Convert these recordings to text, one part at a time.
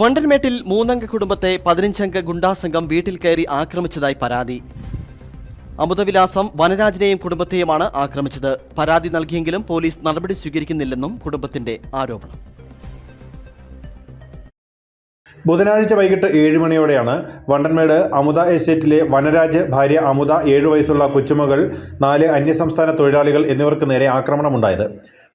വണ്ടൻമേട്ടിൽ മൂന്നംഗ കുടുംബത്തെ പതിനഞ്ചംഗ ഗുണ്ടാസംഘം വീട്ടിൽ കയറി ആക്രമിച്ചതായി പരാതി. അമുതവിലാസം വനരാജിനെയും കുടുംബത്തെയുമാണ് ആക്രമിച്ചത്. പരാതി നൽകിയെങ്കിലും പോലീസ് നടപടി സ്വീകരിക്കുന്നില്ലെന്നും കുടുംബത്തിന്റെ ആരോപണം. ബുധനാഴ്ച വൈകിട്ട് ഏഴ് മണിയോടെയാണ് വണ്ടൻമേട് അമുത എസ്റ്റേറ്റിലെ വനരാജ് ഭാര്യ അമുത ഏഴു വയസ്സുള്ള കൊച്ചുമകൾ നാല് അന്യസംസ്ഥാന തൊഴിലാളികൾ എന്നിവർക്ക് നേരെ ആക്രമണമുണ്ടായത്.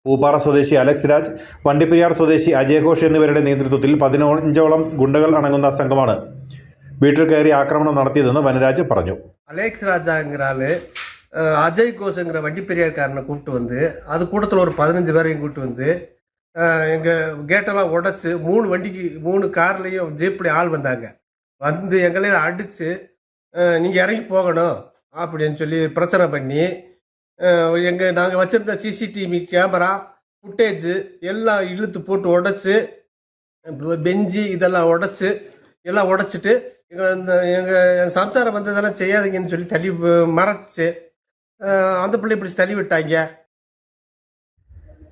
പൂപ്പാറ സ്വദേശി അലക്സ് രാജ് വണ്ടിപ്പെരിയാർ സ്വദേശി അജയ് ഘോഷ് എന്നിവരുടെ നേതൃത്വത്തിൽ പതിനഞ്ചോളം ഗുണ്ടകൾ അടങ്ങുന്ന സംഘമാണ് വീട്ടിൽ കയറി ஆக்கிரமணம் நடத்தியதுன்னு வனராஜ் പറഞ്ഞു அலெக்ஸ் ராஜாங்கிற ஆளு அஹ், அஜய் கோஷங்கிற வண்டி பெரியார்காரனை கூப்பிட்டு வந்து அது கூட்டத்தில் ஒரு பதினஞ்சு பேரையும் கூப்பிட்டு வந்து அஹ், எங்க கேட்டெல்லாம் உடைச்சு மூணு வண்டிக்கு மூணு கார்லேயும் ஜீப்லேயும் ஆள் வந்தாங்க வந்து எங்களையும் அடித்து நீங்கள் இறங்கி போகணும் அப்படின்னு சொல்லி பிரச்சனை பண்ணி எங்கள் நாங்கள் வச்சுருந்த சிசிடிவி கேமரா ஃபுட்டேஜ் எல்லாம் இழுத்து போட்டு உடைச்சு பெஞ்சு இதெல்லாம் உடைச்சு எல்லாம் உடைச்சிட்டு எங்கள் இந்த எங்கள் என் சம்சாரம் வந்து இதெல்லாம் செய்யாதீங்கன்னு சொல்லி தள்ளி வ- மறைச்சு அஹ் அந்த பிள்ளை பிடிச்சி தள்ளி விட்டாங்க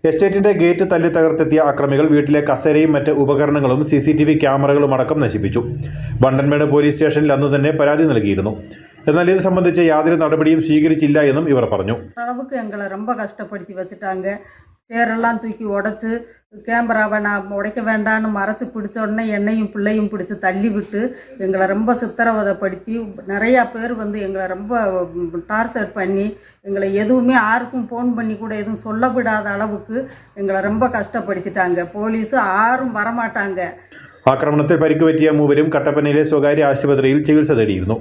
എസ്റ്റേറ്റിന്റെ ഗേറ്റ് തല്ലി തകർത്തെത്തിയ അക്രമികൾ വീട്ടിലെ കസേരയും മറ്റ് ഉപകരണങ്ങളും സി സി ടി വി ക്യാമറകളും അടക്കം നശിപ്പിച്ചു വണ്ടൻമേട് പോലീസ് സ്റ്റേഷനിൽ അന്ന് തന്നെ പരാതി നൽകിയിരുന്നു എന്നാൽ ഇത് സംബന്ധിച്ച് യാതൊരു നടപടിയും സ്വീകരിച്ചില്ല എന്നും ഇവർ പറഞ്ഞു அளவுக்கு எங்களை ரொம்ப கஷ்டப்படுத்தி வச்சுட்டாங்க சேரெல்லாம் தூக்கி உடைச்சு கேமராவை நான் உடைக்க வேண்டான்னு மறைச்சு பிடிச்ச உடனே என்னையும் பிள்ளையும் பிடிச்சி தள்ளி விட்டு எங்களை ரொம்ப சித்திரவதைப்படுத்தி நிறையா பேர் வந்து எங்களை ரொம்ப டார்ச்சர் பண்ணி எங்களை எதுவுமே யாருக்கும் ஃபோன் பண்ணி கூட எதுவும் சொல்ல விடாத அளவுக்கு எங்களை ரொம்ப கஷ்டப்படுத்திட்டாங்க போலீஸு யாரும் வரமாட்டாங்க ആക്രമണത്തിൽ പരിക്ക് പറ്റിയ മൂവരും കട്ടപ്പനയിലെ സ്വകാര്യ ആശുപത്രിയിൽ ചികിത്സ തേടിയിരുന്നു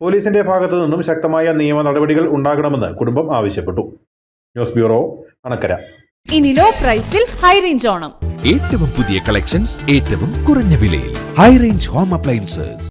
പോലീസിന്റെ ഭാഗത്തു നിന്നും ശക്തമായ നിയമ നടപടികൾ ഉണ്ടാകണമെന്ന് കുടുംബം ആവശ്യപ്പെട്ടു. News bureau Anakkara. ഇനി ലോ പ്രൈസിൽ ഹൈ റേഞ്ച് ഓണം. ഏറ്റവും പുതിയ കളക്ഷൻസ് ഏറ്റവും കുറഞ്ഞ വിലയിൽ. High range home appliances